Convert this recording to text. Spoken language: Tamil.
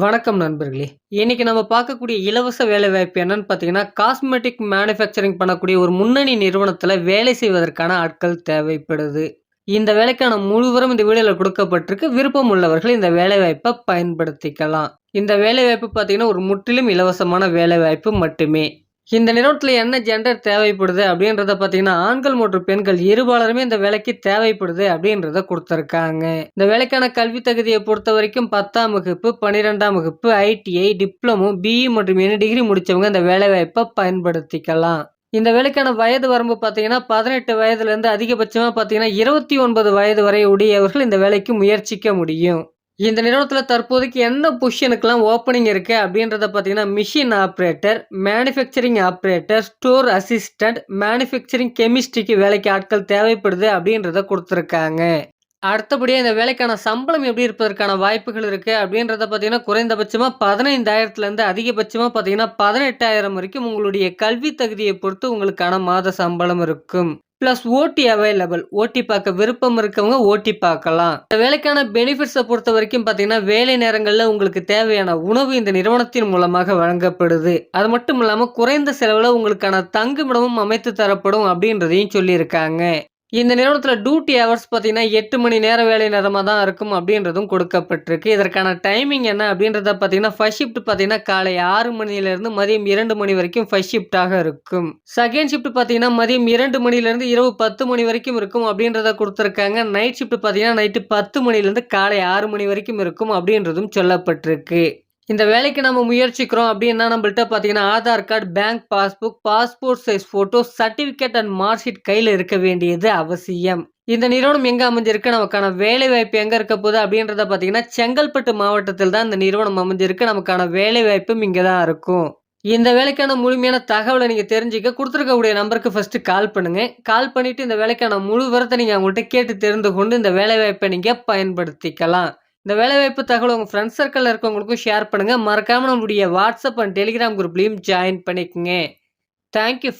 வணக்கம் நண்பர்களே! இன்னைக்கு நம்ம பார்க்கக்கூடிய இலவச வேலைவாய்ப்பு என்னன்னு பார்த்தீங்கன்னா, காஸ்மெட்டிக் மேனுஃபேக்சரிங் பண்ணக்கூடிய ஒரு முன்னணி நிறுவனத்தில் வேலை செய்வதற்கான ஆட்கள் தேவைப்படுது. இந்த வேலைக்கான முழுவரும் இந்த வீடியோல கொடுக்கப்பட்டிருக்கு விருப்பம் உள்ளவர்கள் இந்த வேலைவாய்ப்ப பயன்படுத்திக்கலாம். இந்த வேலைவாய்ப்பு பார்த்தீங்கன்னா, ஒரு முற்றிலும் இலவசமான வேலைவாய்ப்பு மட்டுமே. இந்த நிறுவனத்தில் என்ன ஜெண்டர் தேவைப்படுது அப்படின்றத பார்த்தீங்கன்னா, ஆண்கள் மற்றும் பெண்கள் இருபாலருமே இந்த வேலைக்கு தேவைப்படுது அப்படின்றத கொடுத்துருக்காங்க இந்த வேலைக்கான கல்வி தகுதியை பொறுத்த வரைக்கும் பத்தாம் வகுப்பு, 12ஆம் வகுப்பு, ஐடிஐ, டிப்ளமோ, பிஇ மற்றும் எனி டிகிரி முடித்தவங்க இந்த வேலைவாய்ப்பை பயன்படுத்திக்கலாம். இந்த வேலைக்கான வயது வரம்பு பார்த்தீங்கன்னா, பதினெட்டு வயதுலேருந்து அதிகபட்சமாக பார்த்தீங்கன்னா, 29 வயது வரை உடையவர்கள் இந்த வேலைக்கு முயற்சிக்க முடியும். இந்த நிறுவனத்தில் தற்போதைக்கு என்ன பொசிஷனுக்கெல்லாம் ஓப்பனிங் இருக்குது அப்படின்றத பார்த்தீங்கன்னா, machine operator manufacturing operator store assistant manufacturing கெமிஸ்ட்ரிக்கு வேலைக்கு ஆட்கள் தேவைப்படுது அப்படின்றத கொடுத்துருக்காங்க அடுத்தபடியாக இந்த வேலைக்கான சம்பளம் எப்படி இருப்பதற்கான வாய்ப்புகள் இருக்குது அப்படின்றத பார்த்தீங்கன்னா, குறைந்தபட்சமாக பதினைந்தாயிரத்துலேருந்து அதிகபட்சமாக பார்த்தீங்கன்னா, 18,000 வரைக்கும் உங்களுடைய கல்வி தகுதியை பொறுத்து உங்களுக்கான மாத சம்பளம் இருக்கும். பிளஸ் ஓடி அவைலபிள். ஓட்டி பார்க்க விருப்பம் இருக்கவங்க ஓட்டி பார்க்கலாம். இந்த வேலைக்கான பெனிஃபிட்ஸை பொறுத்த வரைக்கும் பார்த்தீங்கன்னா, வேலை நேரங்களில் உங்களுக்கு தேவையான உணவு இந்த நிறுவனத்தின் மூலமாக வழங்கப்படுது. அது மட்டும் இல்லாமல் குறைந்த செலவில் உங்களுக்கான தங்குமிடமும் அமைத்து தரப்படும் அப்படின்றதையும் சொல்லியிருக்காங்க. இந்த நிறுவனத்தில் டியூட்டி ஹவர்ஸ் பார்த்தீங்கன்னா, எட்டு மணி நேர வேலை நேரமாக தான் இருக்கும் அப்படின்றதும் கொடுக்கப்பட்டிருக்கு. இதற்கான டைமிங் என்ன அப்படின்றத பார்த்தீங்கன்னா, ஃபர்ஸ்ட் ஷிஃப்ட் பார்த்தீங்கன்னா, காலை ஆறு மணிலேருந்து மதியம் இரண்டு மணி வரைக்கும் ஃபர்ஸ்ட் ஷிஃப்ட்டாக இருக்கும். செகண்ட் ஷிஃப்ட் பார்த்தீங்கன்னா, மதியம் இரண்டு மணிலேருந்து இரவு 10 மணி வரைக்கும் இருக்கும் அப்படின்றத கொடுத்துருக்காங்க நைட் ஷிஃப்ட் பார்த்தீங்கன்னா, நைட்டு பத்து மணிலேருந்து காலை ஆறு மணி வரைக்கும் இருக்கும் அப்படின்றதும் சொல்லப்பட்டிருக்கு. இந்த வேலைக்கு நம்ம முயற்சிக்கிறோம் அப்படின்னா, நம்மள்ட்ட பார்த்தீங்கன்னா, Aadhaar card, bank passbook, passport size photo, certificate and mark sheet இருக்க வேண்டியது அவசியம். இந்த நிறுவனம் எங்கே அமைஞ்சிருக்கு, நமக்கான வேலைவாய்ப்பு எங்கே இருக்க போகுது அப்படின்றத பார்த்தீங்கன்னா, செங்கல்பட்டு மாவட்டத்தில் தான் இந்த நிறுவனம் அமைஞ்சிருக்கு. நமக்கான வேலைவாய்ப்பும் இங்கே தான் இருக்கும். இந்த வேலைக்கான முழுமையான தகவலை நீங்கள் தெரிஞ்சுக்க கொடுத்துருக்கக்கூடிய நம்பருக்கு ஃபஸ்ட்டு கால் பண்ணுங்கள் கால் பண்ணிவிட்டு இந்த வேலைக்கான முழு விவரத்தை நீங்கள் அவங்கள்ட்ட கேட்டு தெரிந்து கொண்டு இந்த வேலைவாய்ப்பை நீங்கள் பயன்படுத்திக்கலாம். இந்த வேலைவாய்ப்பு தகவல் உங்கள் ஃப்ரெண்ட்ஸ் சர்க்கிளில் இருக்கவங்களுக்கும் ஷேர் பண்ணுங்கள் மறக்காமல் நம்மளுடைய வாட்ஸ்அப் அண்ட் டெலிகிராம் குரூப்லேயும் ஜாயின் பண்ணிக்கோங்க. Thank you